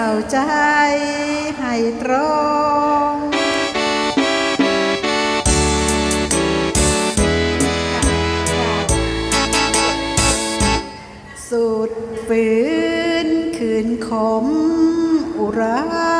าใจให้ตรงสุดฝืนคืนขมอุรา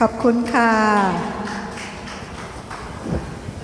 ขอบคุณค่ะ